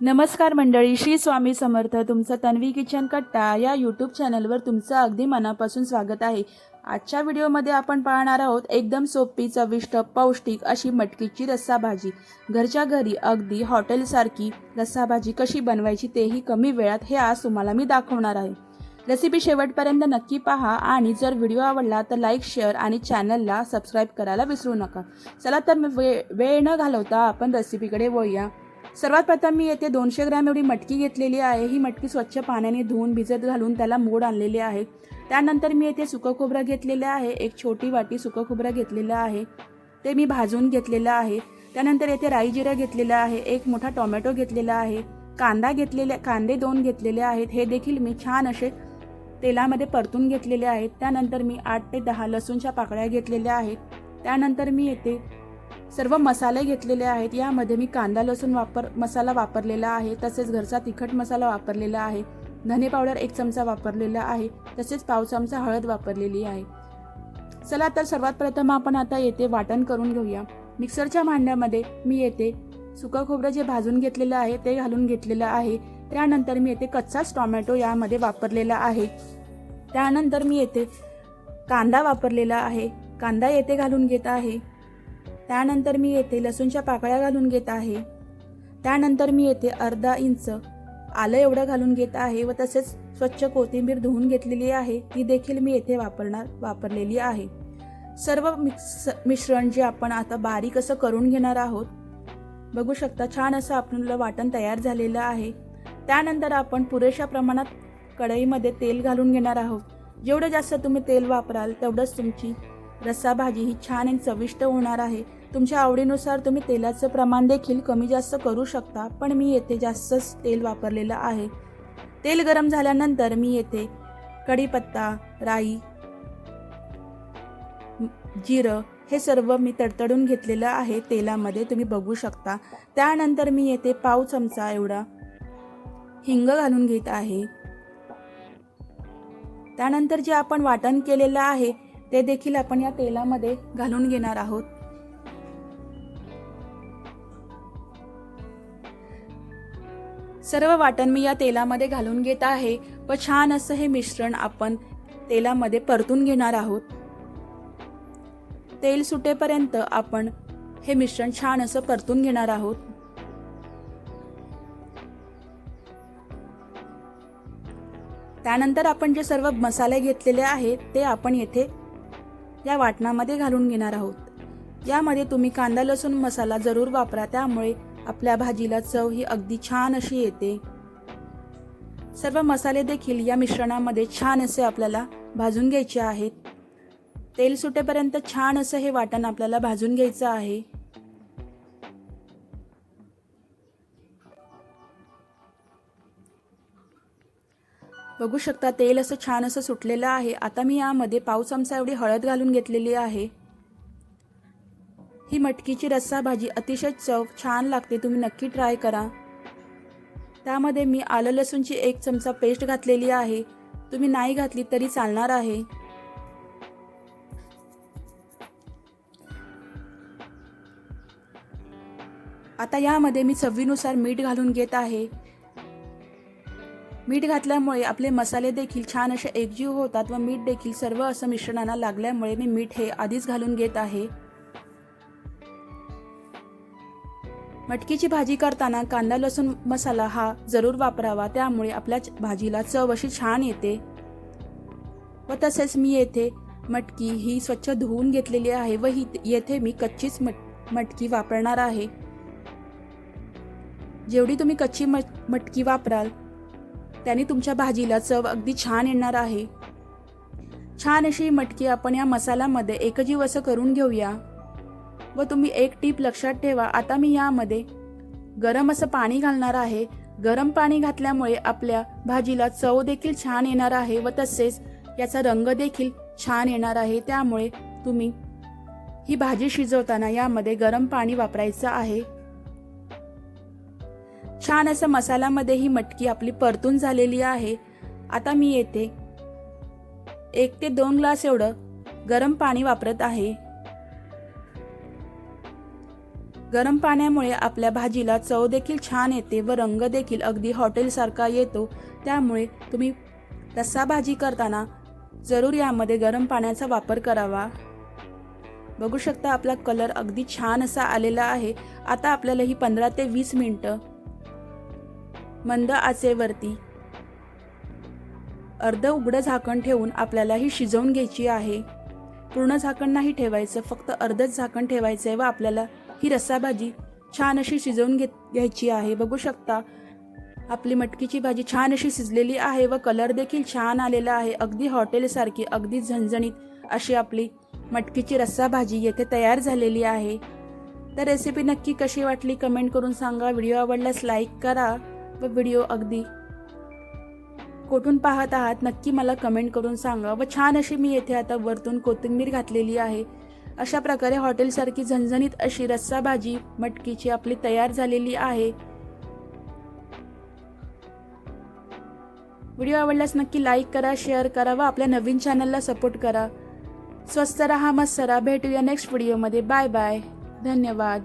नमस्कार मंडळी श्री स्वामी समर्थ तुमचं तन्वी किचन कट्टा या यूट्यूब चॅनलवर तुमचं अगदी मनापासून स्वागत आहे. आजच्या व्हिडिओमध्ये आपण पाहणार आहोत एकदम सोपी चविष्ट पौष्टिक अशी मटकीची रस्सा भाजी घरच्या घरी अगदी हॉटेलसारखी रस्सा भाजी कशी बनवायची तेही कमी वेळात हे आज तुम्हाला मी दाखवणार आहे. रेसिपी शेवटपर्यंत नक्की पहा आणि जर व्हिडिओ आवडला तर लाईक शेअर आणि चॅनलला सबस्क्राईब करायला विसरू नका. चला तर मी वे वेळ न घालवता आपण रेसिपीकडे वळूया. सर्वात प्रथम मी येथे दोनशे ग्रॅम एवढी मटकी घेतलेली आहे. ही मटकी स्वच्छ पाण्याने धुवून भिजत घालून त्याला मोड आणलेले आहे. त्यानंतर मी येथे सुकं खोबरं घेतलेलं आहे. एक छोटी वाटी सुकं खोबरं घेतलेलं आहे. ते मी भाजून घेतलेलं आहे. त्यानंतर येथे राई जिरं घेतलेलं आहे. एक मोठा टोमॅटो घेतलेला आहे. कांदा घेतलेले कांदे दोन घेतलेले आहेत. हे देखील मी छान असे तेलामध्ये परतून घेतलेले आहेत. त्यानंतर मी आठ ते दहा लसूणच्या पाकळ्या घेतलेल्या आहेत. त्यानंतर मी येथे सर्व मसाले घेतलेले आहेत. यामध्ये मी कांदा लसूण वापर मसाला वापरलेला आहे. तसेच घरचा तिखट मसाला वापरलेला आहे. धने पावडर एक चमचा वापरलेला आहे. तसेच पाव चमचा हळद वापरलेली आहे. चला तर सर्वात प्रथम आपण आता येथे वाटण करून घेऊया. मिक्सरच्या भांड्यामध्ये मी येथे सुकं खोबरं जे भाजून घेतलेलं आहे ते घालून घेतलेलं आहे. त्यानंतर मी येथे कच्चाच टोमॅटो यामध्ये वापरलेला आहे. त्यानंतर मी येथे कांदा वापरलेला आहे. कांदा येथे घालून घेत आहे. त्यानंतर मी येथे लसूणच्या पाकळ्या घालून घेत आहे. त्यानंतर मी येथे अर्धा इंच आलं एवढं घालून घेत आहे व तसेच स्वच्छ कोथिंबीर धुवून घेतलेली आहे. ती देखील मी येथे वापरणार वापरलेली आहे. सर्व मिक्स मिश्रण जे आपण आता बारीक असं करून घेणार आहोत बघू शकता छान असं आपलं वाटण तयार झालेलं आहे. त्यानंतर आपण पुरेशा प्रमाणात कढईमध्ये तेल घालून घेणार आहोत. जेवढं जास्त तुम्ही तेल वापराल तेवढंच तुमची रस्सा भाजी ही छान आणि चविष्ट होणार आहे. तुमच्या आवडीनुसार तुम्ही तेलाचं प्रमाण देखील कमी जास्त करू शकता पण मी येथे जास्तच तेल वापरलेलं आहे. तेल गरम झाल्यानंतर मी येथे कढीपत्ता राई जिरं हे सर्व मी तडतडून घेतलेलं आहे तेलामध्ये तुम्ही बघू शकता. त्यानंतर मी येथे पाव चमचा एवढा हिंग घालून घेत आहे. त्यानंतर जे आपण वाटण केलेलं आहे ते देखील आपण या तेलामध्ये घालून घेणार आहोत. सर्व वाटण मी या तेलामध्ये घालून घेत आहे व छान असं हे मिश्रण आपण तेलामध्ये परतून घेणार आहोत. तेल सुटेपर्यंत आपण हे मिश्रण छान असं परतून घेणार आहोत. त्यानंतर आपण जे सर्व मसाले घेतलेले आहेत ते आपण येथे या वाटणामध्ये घालून घेणार आहोत. यामध्ये तुम्ही कांदा लसूण मसाला जरूर वापरा. त्यामुळे आपल्या भाजीला चव ही अगदी छान अशी येते. सर्व मसाले देखील या मिश्रणामध्ये छान असे आपल्याला भाजून घ्यायचे आहेत. तेल सुटेपर्यंत छान असं हे वाटण आपल्याला भाजून घ्यायचं आहे. बघू शकता तेल असं छान असं सुटलेलं आहे. आता मी यामध्ये पाव चमचा एवढी हळद घालून घेतलेली आहे. ही मटकीची रस्सा भाजी अतिशय चव छान लागते. तुम्ही नक्की ट्राय करा. त्यामध्ये मी आलं लसूणची एक चमचा पेस्ट घातलेली आहे. तुम्ही नाही घातली तरी चालणार आहे. आता यामध्ये मी चवीनुसार मीठ घालून घेत आहे. मीठ घातल्यामुळे आपले मसाले देखील छान असे एकजीव होतात व मीठ देखील सर्व असं मिश्रणाला लागल्यामुळे मी मीठ हे आधीच घालून घेत आहे. मटकीची भाजी करताना कांदा लसूण मसाला हा जरूर वापरावा त्यामुळे आपल्या भाजीला चव अशी छान येते. व तसेच मी येथे मटकी ही स्वच्छ धुवून घेतलेली आहे व ही येथे मी कच्चीच मट मटकी वापरणार आहे. जेवढी तुम्ही कच्ची मट मटकी वापराल त्याने तुमच्या भाजीला चव अगदी छान येणार आहे. छान अशी मटकी आपण या मसाल्यामध्ये एकजीव असं करून घेऊया. व तुम्ही एक टीप लक्षात ठेवा आता मी यामध्ये गरम असं पाणी घालणार आहे. गरम पाणी घातल्यामुळे आपल्या भाजीला चव देखील छान येणार आहे व तसेच याचा रंग देखील छान येणार आहे. त्यामुळे तुम्ही ही भाजी शिजवताना यामध्ये गरम पाणी वापरायचं आहे. छान असं मसाल्यामध्ये ही मटकी आपली परतून झालेली आहे. आता मी येथे एक ते दोन ग्लास एवढं गरम पाणी वापरत आहे. गरम पाण्यामुळे आपल्या भाजीला चव देखील छान येते व रंग देखील अगदी हॉटेलसारखा येतो. त्यामुळे तुम्ही रस्सा भाजी करताना जरूर यामध्ये गरम पाण्याचा वापर करावा. बघू शकता आपला कलर अगदी छान असा आलेला आहे. आता आपल्याला ही पंधरा ते वीस मिनटं मंद आचेवरती. अर्ध उघडं झाकण ठेवून आपल्याला ही शिजवून घ्यायची आहे. पूर्ण झाकण नाही ठेवायचं फक्त अर्धच झाकण ठेवायचं आहे व आपल्याला ही रस्साभाजी छान अशी शिजवून घेत घ्यायची आहे. बघू शकता आपली मटकीची भाजी छान अशी शिजलेली आहे व कलर देखील छान आलेला आहे. अगदी हॉटेलसारखी अगदी झणझणीत अशी आपली मटकीची रस्सा भाजी येथे तयार झालेली आहे. तर रेसिपी नक्की कशी वाटली कमेंट करून सांगा. व्हिडिओ आवडल्यास लाईक करा. व व्हिडिओ अगदी कुठून पाहत आहात नक्की मला कमेंट करून सांगा. व छान अशी मी येथे आता वरतून कोथिंबीर घातलेली आहे. अशा प्रकारे हॉटेलसारखी झणझणीत अशी रस्सा भाजी मटकीची आपली तयार झालेली आहे. व्हिडिओ आवडल्यास नक्की लाईक करा शेअर करा व आपल्या नवीन चॅनलला सपोर्ट करा. स्वस्त रहा मस्त सरा भेटूया नेक्स्ट व्हिडिओमध्ये बाय बाय धन्यवाद.